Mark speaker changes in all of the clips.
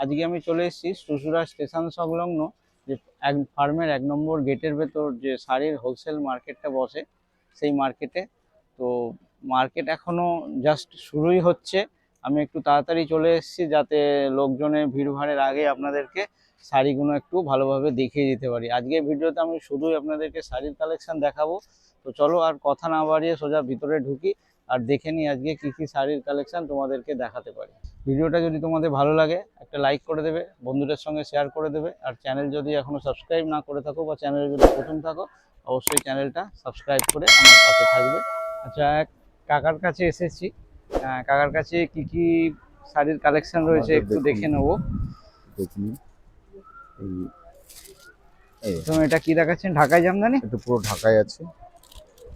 Speaker 1: আজকে আমি চলে এসেছি সুসুরা স্টেশন সংলগ্ন যে এক ফার্মের এক নম্বর গেটের ভেতর যে শাড়ির হোলসেল মার্কেটটা বসে, সেই মার্কেটে। তো মার্কেট এখনও জাস্ট শুরুই হচ্ছে। আমি একটু তাড়াতাড়ি চলে এসেছি যাতে লোকজনের ভিড়ভাড়ের আগে আপনাদেরকে শাড়িগুলো একটু ভালোভাবে দেখিয়ে দিতে পারি। আজকে ভিডিওতে আমি শুধুই আপনাদেরকে শাড়ির কালেকশন দেখাবো। তো চলো আর কথা না বাড়িয়ে সোজা ভিতরে ঢুকি। আর দেখে নিই আজকে কি কি শাড়ির কালেকশন তোমাদেরকে দেখাতে পারি। ভিডিওটা যদি তোমাদের ভালো লাগে একটা লাইক করে দেবে বন্ধুদের সঙ্গে শেয়ার করে দেবে। আর চ্যানেল যদি এখনও সাবস্ক্রাইব না করে থাকো বা চ্যানেলে যদি প্রথম থাকো অবশ্যই চ্যানেলটা সাবস্ক্রাইব করে আমার পাশে থাকবে। আচ্ছা এক কাকার কাছে এসেছি। কাকার কাছে কি কি শাড়ির কালেকশন রয়েছে একটু দেখে নেব।
Speaker 2: দেখিনি। এই এই।
Speaker 1: তো এটা কি দেখাচ্ছেন? ঢাকায় জামদানি?
Speaker 2: এটা পুরো ঢাকায় আছে।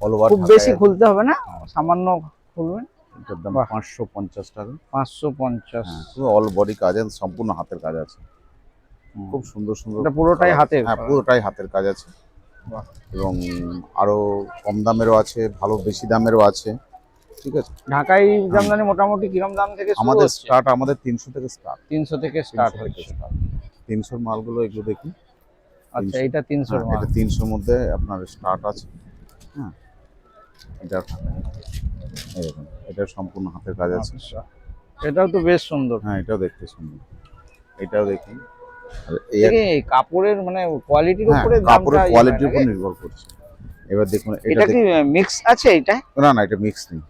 Speaker 2: অল
Speaker 1: খুব বেশি খুলতে হবে না? সামান্য খুলবেন।
Speaker 2: এটার দাম পাঁচশো পঞ্চাশ টাকা।
Speaker 1: পাঁচশো পঞ্চাশ।
Speaker 2: হ্যাঁ অল বডি কাজ আছে সম্পূর্ণ হাতের কাজ আছে। খুব সুন্দর সুন্দর
Speaker 1: এটা পুরোটাই হাতের।
Speaker 2: হ্যাঁ পুরোটাই হাতের কাজ আছে। এবং আরও কম দামেরও আছে ভালো বেশি দামেরও আছে। ঠিক আছে?
Speaker 1: ঢাকাই জামদানি মোটামুটি কিরম দাম থেকে
Speaker 2: আমাদের স্টার্ট আমাদের তিনশো থেকে স্টার্ট
Speaker 1: তিনশো থেকে স্টার্ট
Speaker 2: স্টার্ট তিনশোর মালগুলো এগুলো দেখুন
Speaker 1: আচ্ছা
Speaker 2: 300
Speaker 1: এটা
Speaker 2: হ্যাঁ, এটা তিনশোর মধ্যে আপনার স্টার্ট আছে। হ্যাঁ। এটা সম্পূর্ণ হাতের কাজ আছে।
Speaker 1: আচ্ছা। এটাও তো বেশ সুন্দর।
Speaker 2: হ্যাঁ এটাও দেখতে সুন্দর। এটাও দেখুন এই
Speaker 1: কাপড়ের মানে কোয়ালিটির
Speaker 2: হ্যাঁ
Speaker 1: উপরে
Speaker 2: কাপড়ের
Speaker 1: ইয়ে
Speaker 2: কোয়ালিটির উপর নির্ভর করছে। এবার দেখুন এটা
Speaker 1: কি মিক্স আছে এটা?
Speaker 2: না না এটা মিক্স নেই।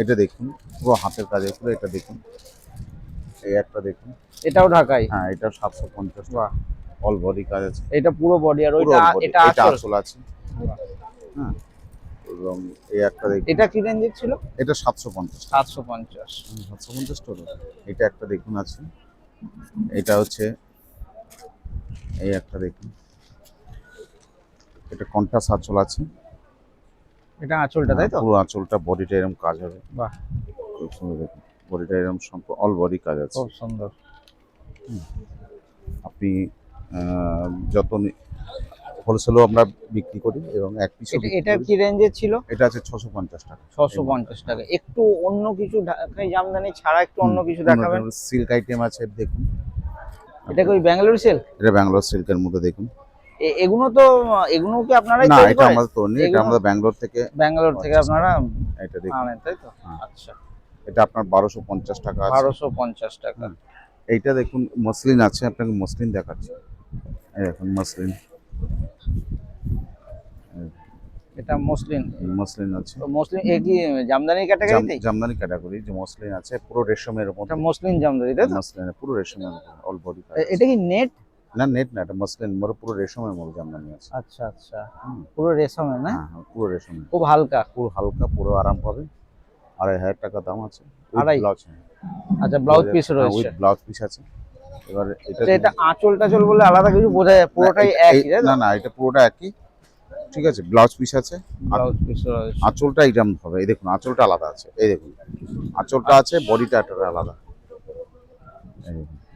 Speaker 2: এটা দেখুন পুরো হাতের কাজ পুরো এটা দেখুন। এই একটা দেখুন।
Speaker 1: এটাও ঢাকাই।
Speaker 2: হ্যাঁ এটা সাতশো পঞ্চাশ
Speaker 1: বাহ।
Speaker 2: অল বডি কাজ আছে।
Speaker 1: এটা পুরো বডি আর ওইটা এটা আসল
Speaker 2: আছে। হ্যাঁ। এবং এই একটা দেখুন।
Speaker 1: এটা কি রেঞ্জের ছিল?
Speaker 2: এটা সাতশো পঞ্চাশ
Speaker 1: সাতশো পঞ্চাশ।
Speaker 2: সাতশো পঞ্চাশ এটা একটা দেখুন আছে। এটা হচ্ছে এই একটা দেখুন। এটা কন্টা সাচল আছে।
Speaker 1: এটা আঁচলটা তাই তো?
Speaker 2: পুরো আঁচলটা বডিটা এরকম কাজ হবে।
Speaker 1: বাহ।
Speaker 2: খুব সুন্দর দেখুন। বডিটা এরকম সম্পূর্ণ অল বডি কাজ আছে।
Speaker 1: খুব সুন্দর।
Speaker 2: আপনি যত হোলসেলও আমরা বিক্রি করি এবং এক পিস
Speaker 1: এটা কি রেঞ্জের ছিল?
Speaker 2: এটা আছে ছশো পঞ্চাশ টাকা।
Speaker 1: ছশো পঞ্চাশ টাকা। একটু অন্য কিছু ঢাকাই জামদানি ছাড়া একটু অন্য কিছু দেখাবেন?
Speaker 2: সিল্ক আইটেম আছে দেখুন।
Speaker 1: এটা কি ব্যাঙ্গালোর সিল্ক
Speaker 2: এটা ব্যাঙ্গালোর সিল্কের মধ্যে দেখুন।
Speaker 1: এগুলো তো এগুলো কি আপনারাই
Speaker 2: না এটা আমাদের তো নেই এটা আমাদের ব্যাঙ্গালোর থেকে
Speaker 1: ব্যাঙ্গালোর থেকে। আপনারা
Speaker 2: এটা দেখুন।
Speaker 1: আনেন তাই তো?
Speaker 2: হ্যাঁ।
Speaker 1: আচ্ছা।
Speaker 2: এটা আপনার বারোশো পঞ্চাশ টাকা আছে।
Speaker 1: বারোশো পঞ্চাশ টাকা।
Speaker 2: এইটা দেখুন মসলিন আছে আপনাকে মসলিন দেখাচ্ছি। এই দেখুন মসলিন।
Speaker 1: এটা মসলিন।
Speaker 2: মসলিন আছে।
Speaker 1: তো মসলিন এ কি জামদানি ক্যাটাগরিতে
Speaker 2: জাম- জামদানি ক্যাটাগরি যে মসলিন আছে পুরো রেশমের মধ্যে
Speaker 1: এটা মসলিন জামদানি তাই তো?
Speaker 2: মসলিন পুরো রেশমের অল বডি
Speaker 1: এটা কি নেট
Speaker 2: না নেট না এটা মসলিন মানে পুরো রেশমের মধ্যে জামদানি আছে।
Speaker 1: আচ্ছা আচ্ছা। পুরো রেশমের না?
Speaker 2: হ্যাঁ হ্যাঁ পুরো রেশমের।
Speaker 1: খুব হালকা।
Speaker 2: পুরো হালকা পুরো আরাম পাবে। আড়াই হাজার টাকা দাম আছে।
Speaker 1: আড়াই? আচ্ছা ব্লাউজ পিস রয়েছে।
Speaker 2: উইথ ব্লাউজ পিস আছে। এবার এটা
Speaker 1: এটা আঁচল টাচল বলে আলাদা কিছু বোঝা যায় পুরোটাই একই
Speaker 2: না না এটা পুরোটা একই। ঠিক আছে ব্লাউজ পিস আছে। আঁচলটা এইরকম হবে। এই দেখুন আঁচলটা আলাদা আছে। এই দেখুন আঁচলটা আছে বডিটা একটা আলাদা।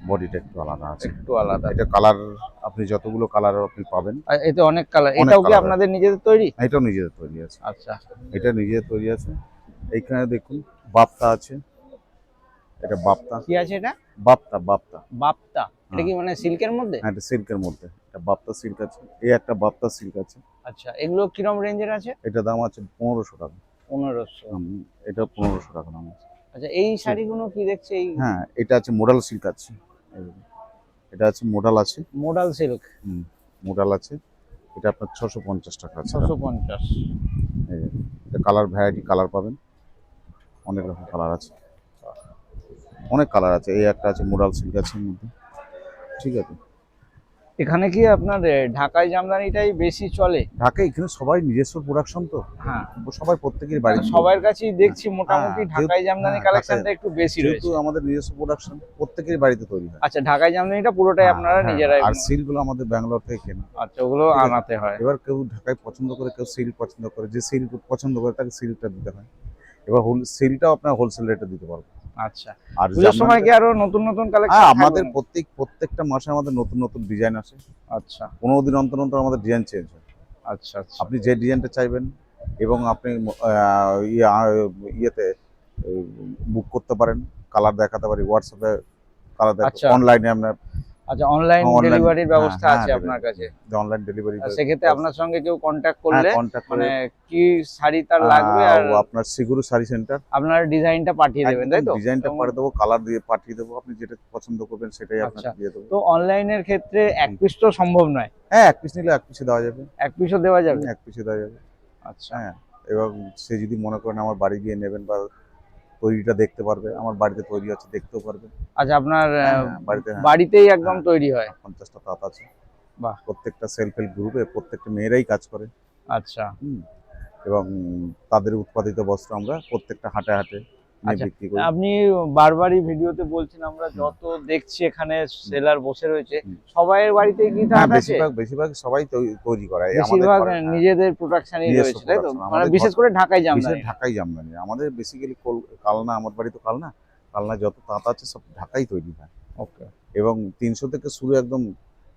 Speaker 2: বডিটা একটু আলাদা আছে।
Speaker 1: একটু আলাদা।
Speaker 2: এটা কালার আপনি যতগুলো কালার আপনি পাবেন।
Speaker 1: এতে অনেক কালার। এটাও কি আপনাদের নিজেদের তৈরি?
Speaker 2: এটাও নিজেদের তৈরি আছে।
Speaker 1: আচ্ছা।
Speaker 2: এটা নিজেদের তৈরি আছে। এইখানে দেখুন বাপ্তা আছে। এটা বাপ্তা।
Speaker 1: কি আছে এটা?
Speaker 2: বাপ্তা বাপ্তা।
Speaker 1: বাপ্তা। এটা কি মানে সিল্কের মধ্যে?
Speaker 2: হ্যাঁ এটা সিল্কের মধ্যে। এটা বাপ্তা সিল্ক আছে। এই একটা বাপ্তা সিল্ক আছে।
Speaker 1: আচ্ছা এগুলো কিরম রেঞ্জের আছে?
Speaker 2: এটা দাম আছে পনেরোশো টাকা।
Speaker 1: পনেরোশো।
Speaker 2: এটা পনেরোশো টাকা দাম আছে।
Speaker 1: আচ্ছা এই শাড়িগুলো কি দেখছে এই
Speaker 2: হ্যাঁ এটা আছে মোডাল সিল্ক আছে। এটা আছে মোডাল আছে।
Speaker 1: Modal silk.
Speaker 2: হুম, মোডাল আছে। এটা আপনার ছশো পঞ্চাশ টাকা আছে।
Speaker 1: ছশো পঞ্চাশ।
Speaker 2: এটা কালার ভ্যারাইটি কালার পাবেন। অনেক রকম কালার আছে। অনেক কালার আছে। এই একটা আছে মোডাল সিল্ক আছে মধ্যে। ঠিক আছে।
Speaker 1: এখানে কি আপনার এ, ঢাকাই জামদানিটাই বেশি চলে?
Speaker 2: ঢাকা এখানে সবাই নিজস্ব প্রোডাকশন তো।
Speaker 1: হ্যাঁ।
Speaker 2: সবাই প্রত্যেকের বাড়ি
Speaker 1: সবার কাছেই দেখছি মোটামুটি
Speaker 2: হ্যাঁ,
Speaker 1: ঢাকাই জামদানি
Speaker 2: হ্যাঁ,
Speaker 1: কালেকশনটা একটু বেশি রয়েছে।
Speaker 2: যেহেতু আমাদের নিজস্ব প্রোডাকশন প্রত্যেকের বাড়িতে তৈরি হয়।
Speaker 1: আচ্ছা ঢাকাই জামদানিটা পুরোটাই
Speaker 2: হ্যাঁ,
Speaker 1: আপনারা
Speaker 2: হ্যাঁ,
Speaker 1: নিজেরাই
Speaker 2: আর সিল্কগুলো আমাদের ব্যাঙ্গালোর থেকে কেনা।
Speaker 1: আচ্ছা ওগুলো আনাতে হয়।
Speaker 2: এবার কেউ ঢাকায় পছন্দ করে কেউ সিল্ক পছন্দ করে যে সিল পছন্দ করে তাকে সিল্কটা দিতে হয়। এবার হোল সিলটাও আপনার হোলসেল রেটে দিতে পারব।
Speaker 1: আচ্ছা।
Speaker 2: আর
Speaker 1: পুজোর সময় কি আরও নতুন নতুন
Speaker 2: হ্যাঁ
Speaker 1: কালেকশন
Speaker 2: আমাদের প্রত্যেক প্রত্যেকটা মাসে আমাদের নতুন নতুন ডিজাইন আসে।
Speaker 1: আচ্ছা।
Speaker 2: পনেরো দিন অন্তর অন্তর আমাদের ডিজাইন চেঞ্জ হয়।
Speaker 1: আচ্ছা আচ্ছা।
Speaker 2: আপনি যে ডিজাইনটা চাইবেন এবং আপনি ইয়ে ইয়েতে বুক করতে পারেন কালার দেখাতে পারি হোয়াটসঅ্যাপে
Speaker 1: কালার।
Speaker 2: অনলাইনে আপনার
Speaker 1: আচ্ছা অনলাইন
Speaker 2: Online-
Speaker 1: ডেলিভারির
Speaker 2: হ্যাঁ,
Speaker 1: ব্যবস্থা
Speaker 2: হ্যাঁ,
Speaker 1: আছে আপনার কাছে?
Speaker 2: অনলাইন ডেলিভারি
Speaker 1: সেক্ষেত্রে আপনার সঙ্গে কেউ কন্ট্যাক্ট করলে মানে
Speaker 2: হ্যাঁ,
Speaker 1: কি শাড়ি তার লাগবে আর
Speaker 2: আপনার সিগুরু শাড়ি সেন্টার
Speaker 1: আপনার ডিজাইনটা পাঠিয়ে দেবেন তাই তো?
Speaker 2: ডিজাইনটা পাঠিয়ে দেবো কালার দিয়ে পাঠিয়ে দেবো আপনি যেটা পছন্দ করবেন সেটাই আপনাকে
Speaker 1: আচ্ছা।
Speaker 2: দিয়ে দেবো।
Speaker 1: তো অনলাইনের ক্ষেত্রে এক পিস তো সম্ভব নয়?
Speaker 2: হ্যাঁ এক পিস নিলে এক পিসে দেওয়া যাবে।
Speaker 1: এক পিসও দেওয়া যাবে?
Speaker 2: এক পিসে দেওয়া যাবে।
Speaker 1: আচ্ছা।
Speaker 2: হ্যাঁ এবং সে যদি মনে করেন আমার বাড়ি গিয়ে নেবেন বা তৈরিটা দেখতে পারবে আমার বাড়িতে তৈরি আছে দেখতেও পারবে।
Speaker 1: আচ্ছা আপনার
Speaker 2: হ্যাঁ, বাড়িতে হ্যাঁ,
Speaker 1: বাড়িতেই একদম
Speaker 2: হ্যাঁ।
Speaker 1: তৈরি হয়?
Speaker 2: পঞ্চাশটা তাঁত আছে।
Speaker 1: বাহ।
Speaker 2: প্রত্যেকটা সেলফ হেল্প গ্রুপে প্রত্যেকটা মেয়েরাই কাজ করে।
Speaker 1: আচ্ছা।
Speaker 2: এবং তাদের উৎপাদিত বস্ত্র আমরা প্রত্যেকটা হাটে হাটে
Speaker 1: আচ্ছা, আপনি বারবারই ভিডিওতে বলছেন আমরা যত দেখছি এখানে সেলার বসে রয়েছে। সবাইয়ের বাড়িতে কি
Speaker 2: হ্যাঁ
Speaker 1: আছে
Speaker 2: বেশিরভাগ বেশিরভাগ সবাই তৈরি করে আমাদের
Speaker 1: বেশিরভাগ
Speaker 2: হ্যাঁ।
Speaker 1: নিজেদের প্রোডাকশনই রয়েছে তাই তো? মানে বিশেষ করে ঢাকায় জামদানি
Speaker 2: ঢাকাই জামদানি আমাদের বেসিক্যালি কালনা আমার বাড়ি তো কালনা। কালনা যত তাঁত আছে সব ঢাকাই তৈরি হয়।
Speaker 1: ওকে
Speaker 2: এবং তিনশো থেকে শুরু একদম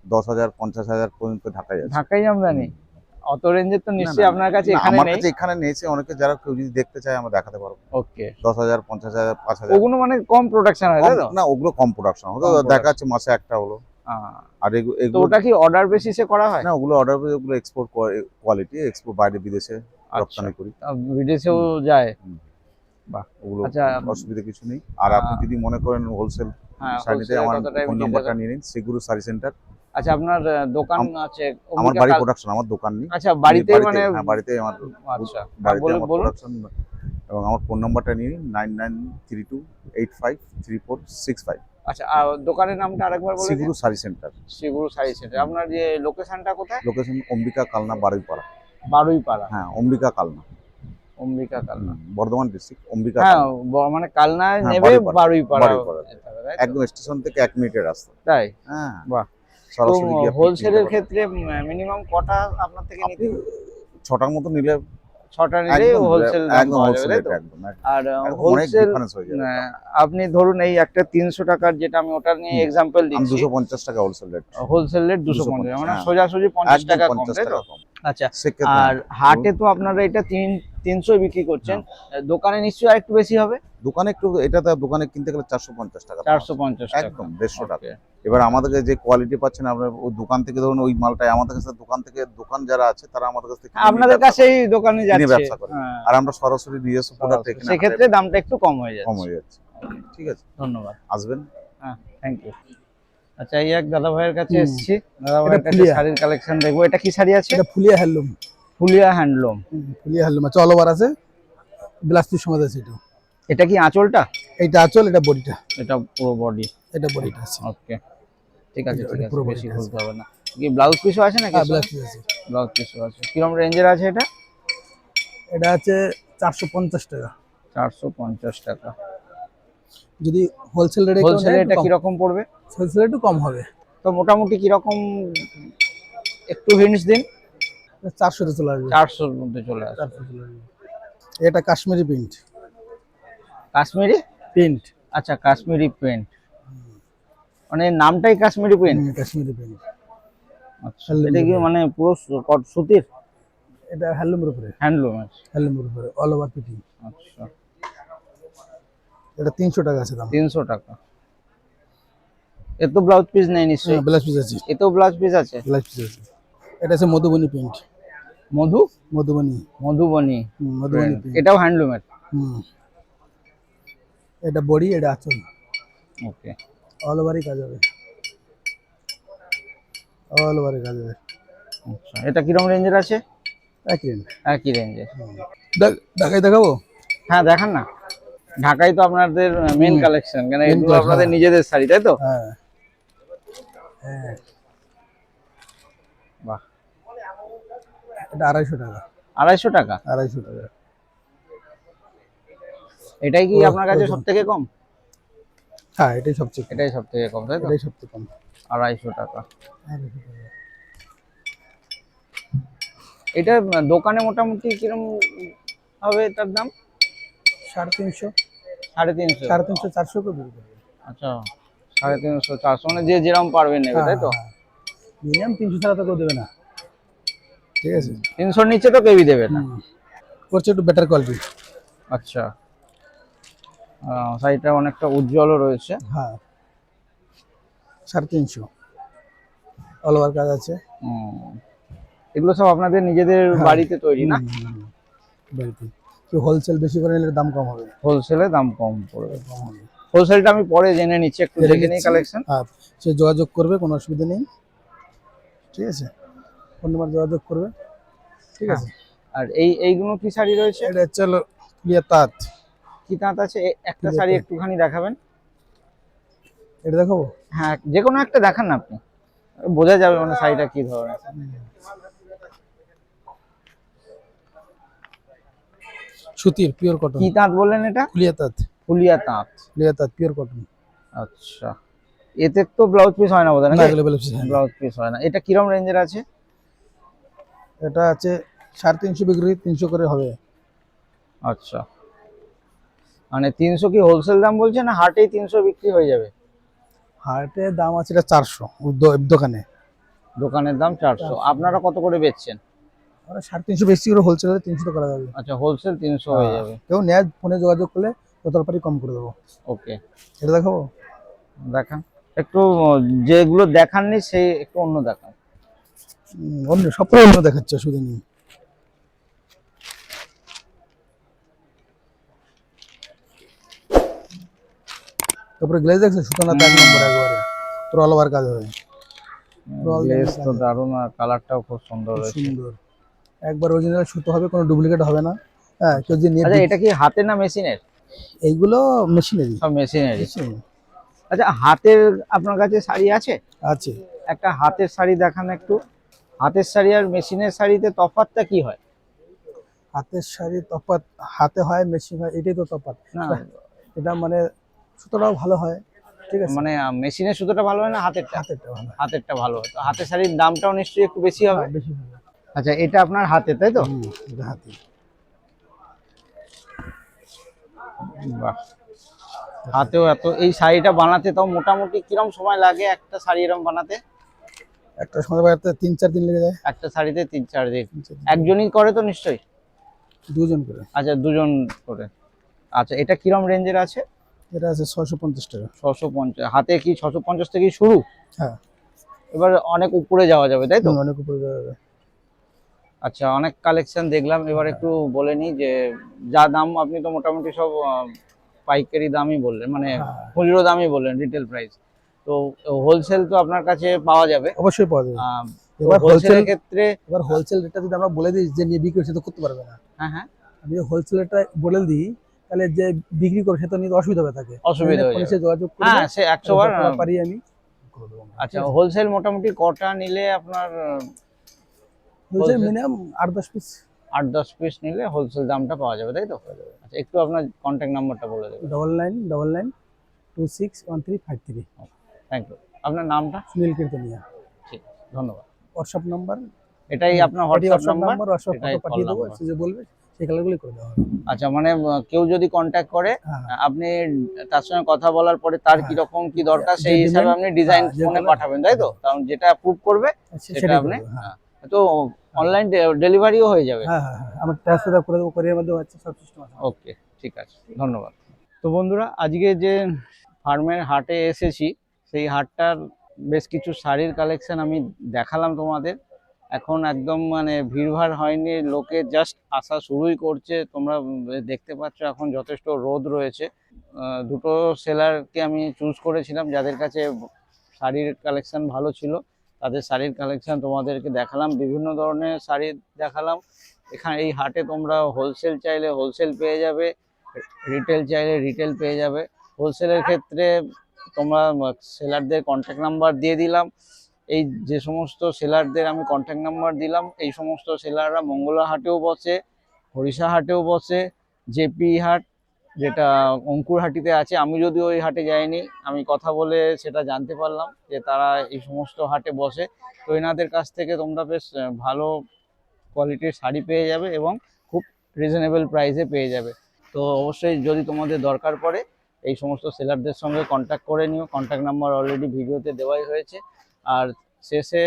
Speaker 2: দশ হাজার পঞ্চাশ হাজার পর্যন্ত ঢাকায় আছে।
Speaker 1: ঢাকাই জামদানি অত রেঞ্জের তো নিশ্চয়ই আপনার কাছে এখানে
Speaker 2: আমার কাছে এখানে নিয়েছে অনেকে যারা কেউ যদি দেখতে চায় আমরা দেখাতে পারব।
Speaker 1: ওকে
Speaker 2: দশ হাজার পঞ্চাশ হাজার পাঁচ হাজার।
Speaker 1: ওগুলো মানে কম প্রোডাকশন হয় তাই তো?
Speaker 2: না ওগুলো কম প্রোডাকশন হতো
Speaker 1: কম
Speaker 2: দেখা যাচ্ছে মাসে একটা হলো। আর এগুলো
Speaker 1: ওটা কি অর্ডার বেসিসে করা হয়?
Speaker 2: না ওগুলো অর্ডার করে ওগুলো এক্সপোর্ট কোয়ালিটি এক্সপোর্ট বাইরে বিদেশে
Speaker 1: আচ্ছা।
Speaker 2: রপ্তানি করি।
Speaker 1: বিদেশেও যায়?
Speaker 2: বাহ ওগুলো
Speaker 1: আচ্ছা,
Speaker 2: অসুবিধা কিছু নেই। আর আপনি যদি মনে করেন হোলসেল
Speaker 1: হ্যাঁ
Speaker 2: শাড়িতে আমার ফোন নাম্বারটা নিয়ে নিন সিগুরু শাড়ি সেন্টার
Speaker 1: আচ্ছা আপনার দোকান আছে
Speaker 2: আমার বাড়ি প্রোডাকশন আমার দোকান নেই।
Speaker 1: আচ্ছা বাড়িতে মানে
Speaker 2: হ্যাঁ বাড়িতে আমার
Speaker 1: আচ্ছা
Speaker 2: বাড়িতে
Speaker 1: বলুন
Speaker 2: আমার
Speaker 1: বলুন।
Speaker 2: প্রোডাকশন এবং আমার ফোন নাম্বারটা নিয়ে নিন nine nine three two eight five three four six five
Speaker 1: আচ্ছা আর দোকানের নামটা আরেকবার বলে দিন।
Speaker 2: সিগুরু শাড়ি সেন্টার
Speaker 1: শ্রীগুরু শাড়ি সেন্টার আপনার যে লোকেশনটা কোথায়?
Speaker 2: লোকেশন অম্বিকা কালনা বারুইপাড়া।
Speaker 1: বারুইপাড়া।
Speaker 2: হ্যাঁ অম্বিকা কালনা।
Speaker 1: অম্বিকা কালনা।
Speaker 2: বর্ধমান ডিস্ট্রিক্ট অম্বিকা
Speaker 1: হ্যাঁ মানে কালনায়
Speaker 2: হ্যাঁ,
Speaker 1: নেবে
Speaker 2: বারুইপাড়া। একদম স্টেশন থেকে এক মিনিটের রাস্তা।
Speaker 1: তাই?
Speaker 2: হ্যাঁ।
Speaker 1: বাহ।
Speaker 2: সরাসরি
Speaker 1: হোলসেলের ক্ষেত্রে মিনিমাম কটা আপনার থেকে নিতে
Speaker 2: ছটার মতো নিলে
Speaker 1: ছটা নিলে হোলসেল
Speaker 2: একদম হোলসেল একদম
Speaker 1: আর হোলসেল
Speaker 2: ডিফারেন্স হয়ে
Speaker 1: আপনি ধরুন এই একটা তিনশো টাকার যেটা আমি ওটা নিয়ে দিচ্ছি।
Speaker 2: দুশো পঞ্চাশ টাকা হোলসেল রেট
Speaker 1: হোলসেল রেট দুশো
Speaker 2: 250
Speaker 1: পঞ্চাশ মানে
Speaker 2: হ্যাঁ।
Speaker 1: সোজাসুজি পঞ্চাশ
Speaker 2: একদম
Speaker 1: টাকা কম আচ্ছা আর হাটে তো আপনারা এটা তিন তিনশো বিক্রি করছেন।
Speaker 2: হ্যাঁ।
Speaker 1: দোকানে নিশ্চয়ই আরেকটু বেশি হবে?
Speaker 2: দোকানে একটু এটা দোকানে কিনতে গেলে চারশো পঞ্চাশ টাকা দাম
Speaker 1: চারশো। পঞ্চাশ টাকা।
Speaker 2: একদম দেড়শো টাকা।
Speaker 1: Okay.
Speaker 2: এবার আমাদের কাছে যে কোয়ালিটি পাচ্ছেন আপনার ওই দোকান থেকে ধরুন ওই মালটা আমাদের কাছে দোকান থেকে দোকান যারা আছে তারা আমাদের কাছ থেকে
Speaker 1: আপনাদের
Speaker 2: ব্যবসা
Speaker 1: কাছেই দোকানে যাচ্ছে।
Speaker 2: ব্যবসা করে।
Speaker 1: হ্যাঁ,
Speaker 2: আর আমরা সরাসরি নিজস্ব প্রোডাক্ট এখানে
Speaker 1: সেক্ষেত্রে দামটা একটু কম হয়ে
Speaker 2: হাটে কম হয়ে যাচ্ছে। ঠিক আছে।
Speaker 1: ধন্যবাদ।
Speaker 2: আসবেন।
Speaker 1: হ্যাঁ থ্যাংক ইউ আচ্ছা এই এক দাদা ভাইয়ের কাছে এসেছি। দাদা ভাইয়ের কাছে শাড়ির কালেকশন দেখব। এটা কি শাড়ি আছে?
Speaker 3: এটা Phulia handloom.
Speaker 1: Phulia handloom.
Speaker 3: Phulia handloom. আছে অল ওভার আছে। পিস সমেত আছে এটা
Speaker 1: এটা কি আঁচলটা?
Speaker 3: এইটা আঁচল এটা বডিটা।
Speaker 1: এটা পুরো বডি
Speaker 3: এটা বডিটা আছে।
Speaker 1: ওকে ঠিক আছে ঠিক আছে বেশি খুলতে হবে না। কি ব্লাউজ পিসও আছে নাকি
Speaker 3: হ্যাঁ ব্লাউজ পিস আছে।
Speaker 1: ব্লাউজ পিসও আছে। কীরকম রেঞ্জের আছে এটা?
Speaker 3: এটা আছে চারশো পঞ্চাশ টাকা।
Speaker 1: চারশো পঞ্চাশ টাকা।
Speaker 3: যদি হোলসেল রেটে
Speaker 1: হোলসেলে এটা কীরকম পড়বে?
Speaker 3: হোলসেল একটু কম হবে।
Speaker 1: তো মোটামুটি কীরকম একটু হিন্টস দিন।
Speaker 3: চারশোতে চলে আসবে।
Speaker 1: চারশোর মধ্যে চলে আসবে।
Speaker 3: এটা কাশ্মীরি প্রিন্ট
Speaker 1: কাশ্মীরি?
Speaker 3: প্রিন্ট
Speaker 1: আচ্ছা কাশ্মীরি প্রিন্ট মানে নামটাই কাশ্মীরি প্রিন্ট
Speaker 3: কাশ্মীরি প্রিন্ট
Speaker 1: আচ্ছা এটা কি মানে পুরো কট- সুতির?
Speaker 3: এটা হ্যান্ডলুমের উপরে।
Speaker 1: হ্যান্ডলুম
Speaker 3: হ্যান্ডলুমের উপরে অল ওভার ফিটিং
Speaker 1: আচ্ছা।
Speaker 3: এটা তিনশো টাকা আছে দাম।
Speaker 1: তিনশো টাকা। এত ব্লাউজ পিস নেই নিশ্চয়ই?
Speaker 3: ব্লাউজ পিস আছে।
Speaker 1: এত ব্লাউজ পিস আছে?
Speaker 3: ব্লাউজ পিস আছে। এটা আছে মধুবনী প্রিন্ট
Speaker 1: মধু?
Speaker 3: মধুবনী।
Speaker 1: মধুবনী।
Speaker 3: মধুবনী
Speaker 1: এটাও হ্যান্ডলুমের?
Speaker 3: হুম। এটা বডি এটা আঁচল।
Speaker 1: ওকে
Speaker 3: অল ওভারই কাজ হবে। অল কাজ হবে।
Speaker 1: আচ্ছা এটা কীরকম রেঞ্জের আছে?
Speaker 3: একই রেঞ্জ
Speaker 1: একই রেঞ্জের।
Speaker 3: ঢাকায় দেখাবো?
Speaker 1: হ্যাঁ দেখান না। ঢাকাই তো আপনাদের মেন কালেকশন কেন এগুলো আপনাদের। নিজেদের শাড়ি তাই তো?
Speaker 3: হ্যাঁ। হ্যাঁ।
Speaker 1: বাহ।
Speaker 3: এটা আড়াইশো টাকা।
Speaker 1: আড়াইশো টাকা?
Speaker 3: আড়াইশো টাকা।
Speaker 1: এটাই কি আপনার কাছে সব থেকে কম?
Speaker 3: হ্যাঁ এটাই সবচেয়ে
Speaker 1: এটাই সব থেকে কম তাই তো?
Speaker 3: এটাই সবচেয়ে কম।
Speaker 1: আড়াইশো টাকা। এটা দোকানে মোটামুটি কিরম হবে এটার দাম?
Speaker 3: সাড়ে তিনশো।
Speaker 1: সাড়ে তিনশো?
Speaker 3: সাড়ে তিনশো চারশো করে বিক্রি করবে।
Speaker 1: আচ্ছা সাড়ে তিনশো চারশো মানে যে যেরকম পারবেন নেবে তাই তো?
Speaker 3: মিনিমাম তিনশো ছাড়া তো কেউ দেবে না। ঠিক আছে?
Speaker 1: তিনশোর নিচে তো কেউই দেবে না।
Speaker 3: করছে একটু বেটার কোয়ালিটি
Speaker 1: আচ্ছা। শাড়িটা অনেকটা উজ্জ্বলও রয়েছে।
Speaker 3: হ্যাঁ। সাড়ে তিনশো। অল ওভার কাজ আছে।
Speaker 1: এগুলো সব আপনাদের নিজেদের
Speaker 3: হ্যাঁ।
Speaker 1: বাড়িতে তৈরি না।
Speaker 3: বাড়িতে। কেউ হোলসেল বেশি করে নিলে দাম কম হবে।
Speaker 1: হোলসেলে দাম কম পড়বে।
Speaker 3: কম হবে।
Speaker 1: হোলসেলটা আমি পরে জেনে নিচ্ছি একটু দেখে নিই। কালেকশন
Speaker 3: হ্যাঁ সে যোগাযোগ করবে কোনো অসুবিধা নেই। ঠিক আছে? ফোন নাম্বার যোগাযোগ করবে। ঠিক আছে?
Speaker 1: আর এই এইগুলো কি শাড়ি রয়েছে?
Speaker 3: এটা হচ্ছে তাঁত।
Speaker 1: কি তাঁত আছে? একটা শাড়ি একটুখানি দেখাবেন।
Speaker 3: এটা দেখাবো?
Speaker 1: হ্যাঁ যে কোনো একটা দেখান না আপনি। বোঝা যাবে মানে শাড়িটা কি ধরনের।
Speaker 3: সুতির পিওর কটন
Speaker 1: কি তাঁত বললেন এটা?
Speaker 3: ক্লিয়ার তাঁত।
Speaker 1: ফুলিয়া তাঁত।
Speaker 3: ক্লিয়ার তাঁত পিওর কটন
Speaker 1: আচ্ছা। এতে তো ব্লাউজ পিস হয় না বোধ
Speaker 3: না।
Speaker 1: ব্লাউজ পিস হয় না। এটা কিরম রেঞ্জের আছে?
Speaker 3: এটা আছে সাড়ে তিনশো বিক্রি তিনশো করে হবে।
Speaker 1: আচ্ছা। মানে তিনশো কি হোলসেল দাম বলছে না হাটেই তিনশো বিক্রি হয়ে যাবে?
Speaker 3: হাটের দাম আছে এটা চারশো দোকানে।
Speaker 1: দোকানের দাম চারশো। আপনারা কত করে বেচছেন?
Speaker 3: সাড়ে তিনশো বেশি করে হোলসেলে তিনশো করা যাবে।
Speaker 1: আচ্ছা হোলসেল তিনশো হয়ে
Speaker 3: হ্যাঁ।
Speaker 1: যাবে।
Speaker 3: কেউ নেয় ফোনে যোগাযোগ করলে তত পারি কম করে দেবো।
Speaker 1: ওকে।
Speaker 3: এটা দেখাবো?
Speaker 1: দেখান। একটু যেগুলো দেখাননি সেই একটু অন্য দেখান।
Speaker 3: অন্য সবগুলো অন্য দেখাচ্ছে শুধু নেই। তারপরে গ্লেজ দেখছে সুতনা এক নম্বর একবারে। তোর অল ওভার কাজ
Speaker 1: লেস
Speaker 3: দেখান।
Speaker 1: তো দারুণ আর কালারটাও খুব সুন্দর
Speaker 3: সুন্দর। একবার অরিজিনাল সুতো হবে কোনো ডুপ্লিকেট হবে না। হ্যাঁ কেউ যদি নিয়ে
Speaker 1: আচ্ছা এটা কি হাতে না মেশিনের?
Speaker 3: এইগুলো মেশিনারি
Speaker 1: সব মেশিনারি আচ্ছা হাতের আপনার কাছে শাড়ি আছে?
Speaker 3: আছে।
Speaker 1: একটা হাতের শাড়ি দেখান একটু। হাতের শাড়ি আর মেশিনের শাড়িতে তফাৎটা কি হয়?
Speaker 3: হাতের শাড়ি তফাৎ হাতে হয় মেশিন হয় এটাই তো তফাৎ
Speaker 1: না।
Speaker 3: এটা মানে সুতোটাও ভালো হয় ঠিক আছে?
Speaker 1: মানে মেশিনের সুতোটা ভালো হয় না হাতেরটা?
Speaker 3: হাতেরটা ভালো
Speaker 1: হাতেরটা ভালো হয়। তো হাতের শাড়ির দামটাও নিশ্চয়ই একটু বেশি হবে?
Speaker 3: হ্যাঁ, বেশি
Speaker 1: আচ্ছা এটা আপনার হাতে তাই তো?
Speaker 3: হাতে।
Speaker 1: বাহ। হাতেও এত এই শাড়িটা বানাতে তাও মোটামুটি কিরম সময় লাগে একটা শাড়ি এরকম বানাতে?
Speaker 3: একটা সময় বাড়াতে তিন চার দিন লেগে যায়।
Speaker 1: একটা শাড়িতে তিন চার দিন। একজনই করে তো নিশ্চয়ই?
Speaker 3: দুজন করে।
Speaker 1: আচ্ছা দুজন করে। আচ্ছা এটা কিরম রেঞ্জের আছে?
Speaker 3: এটা আছে ছয়শো পঞ্চাশ টাকা।
Speaker 1: ছশো পঞ্চাশ। হাতে কি ছশো পঞ্চাশ থেকে শুরু?
Speaker 3: হ্যাঁ।
Speaker 1: এবার অনেক উপরে যাওয়া যাবে তাই তো?
Speaker 3: অনেক উপরে যাবে।
Speaker 1: আচ্ছা অনেক কালেকশন দেখলাম। এবার একটু বলে নিই যে যা দাম আপনি তো মোটামুটি সব পাইকারি দামই বললেন মানে
Speaker 3: হ্যাঁ।
Speaker 1: খুচরো দামই বললেন রিটেল প্রাইস তো হোলসেল তো আপনার কাছে পাওয়া যাবে।
Speaker 3: অবশ্যই পাওয়া যাবে। এবার
Speaker 1: হোলসেলের ক্ষেত্রে
Speaker 3: এবার হোলসেল রেটটা যদি আমরা বলে দিই যে নিয়ে বিক্রি তো করতে পারবে না।
Speaker 1: হ্যাঁ হ্যাঁ।
Speaker 3: আমি হোলসেল রেটটা বলে দিই তাহলে যে বিক্রি করে সে তো নিতে অসুবিধা হবে থাকে।
Speaker 1: অসুবিধা হয়ে
Speaker 3: সে যোগাযোগ করবে
Speaker 1: হ্যাঁ সে একশো বার
Speaker 3: পারি আমি করে।
Speaker 1: আচ্ছা হোলসেল মোটামুটি কটা নিলে আপনার
Speaker 3: হোলসেল মিনিমাম আট দশ পিস
Speaker 1: আট দশ পিস নিলে হোলসেল দামটা পাওয়া যাবে তাই তো? আচ্ছা একটু আপনার কন্ট্যাক্ট নাম্বারটা বলে দেবেন।
Speaker 3: Double nine double nine two six one three five three
Speaker 1: thank you আপনার নামটা?
Speaker 3: সুনীল কীর্তনিয়া।
Speaker 1: ঠিক ধন্যবাদ।
Speaker 3: হোয়াটসঅ্যাপ নাম্বার
Speaker 1: এটাই আপনার হোয়াটসঅ্যাপ নাম্বার
Speaker 3: হোয়াটসঅ্যাপ পাঠিয়ে দেবো সে যে বলবে। সেই কালারগুলোই করে দেওয়া হবে।
Speaker 1: আচ্ছা মানে কেউ যদি কন্ট্যাক্ট করে
Speaker 3: হ্যাঁ।
Speaker 1: আপনি তার সঙ্গে কথা বলার পরে তার
Speaker 3: হ্যাঁ।
Speaker 1: কি রকম কি দরকার সেই হিসাবে আপনি ডিজাইন
Speaker 3: হ্যাঁ,
Speaker 1: ফোনে পাঠাবেন তাই তো? কারণ যেটা অ্যাপ্রুভ করবে সেটা আপনি। তো অনলাইন ডেলিভারিও হয়ে যাবে।
Speaker 3: হ্যাঁ হ্যাঁ হ্যাঁ আমার ট্রান্সফার করে দেবো কোরিয়ার মধ্যে হচ্ছে সব সিস্টেম আছে।
Speaker 1: ওকে ঠিক আছে ধন্যবাদ। তো বন্ধুরা আজকে যে ফার্মের হাটে এসেছি সেই হাটটার বেশ কিছু শাড়ির কালেকশন আমি দেখালাম তোমাদের। এখন একদম মানে ভিড়ভাড় হয়নি, লোকে জাস্ট আসা শুরুই করছে। তোমরা দেখতে পাচ্ছ এখন যথেষ্ট রোদ রয়েছে। দুটো সেলারকে আমি চুজ করেছিলাম, যাদের কাছে শাড়ির কালেকশান ভালো ছিল, তাদের শাড়ির কালেকশান তোমাদেরকে দেখালাম, বিভিন্ন ধরনের শাড়ি দেখালাম। এখানে এই হাটে তোমরা হোলসেল চাইলে হোলসেল পেয়ে যাবে রিটেল চাইলে রিটেল পেয়ে যাবে। হোলসেলের ক্ষেত্রে তোমরা সেলারদের কন্ট্যাক্ট নাম্বার দিয়ে দিলাম। এই যে সমস্ত সেলারদের আমি কন্ট্যাক্ট নাম্বার দিলাম, এই সমস্ত সেলাররা মঙ্গলা হাটেও বসে হরিষা হাটেও বসে জেপি হাট যেটা অঙ্কুরহাটিতে আছে, আমি যদি ওই হাটে যাইনি, আমি কথা বলে সেটা জানতে পারলাম যে তারা এই সমস্ত হাটে বসে। তো এনাদের কাছ থেকে তোমরা বেশ ভালো কোয়ালিটির শাড়ি পেয়ে যাবে এবং খুব রিজনেবল প্রাইসে পেয়ে যাবে। তো অবশ্যই যদি তোমাদের দরকার পড়ে, এই সমস্ত সেলারদের সঙ্গে কন্ট্যাক্ট করে নিও। কন্ট্যাক্ট নাম্বার অলরেডি ভিডিওতে দেওয়াই হয়েছে। আর শেষে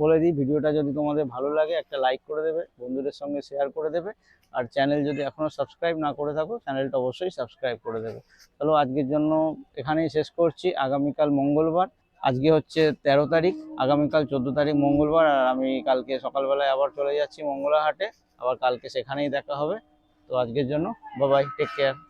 Speaker 1: বলে দিই, ভিডিওটা যদি তোমাদের ভালো লাগে, একটা লাইক করে দেবে, বন্ধুদের সঙ্গে শেয়ার করে দেবে। আর চ্যানেল যদি এখনও সাবস্ক্রাইব না করে থাকো চ্যানেলটা অবশ্যই সাবস্ক্রাইব করে দেবে। চলো, আজকের জন্য এখানেই শেষ করছি। আগামীকাল মঙ্গলবার, আজকে হচ্ছে তেরো তারিখ। আগামীকাল চোদ্দ তারিখ মঙ্গলবার, আর আমি কালকে সকালবেলায় আবার চলে যাচ্ছি মঙ্গলা হাটে আবার কালকে সেখানেই দেখা হবে। তো আজকের জন্য বাবাই টেক কেয়ার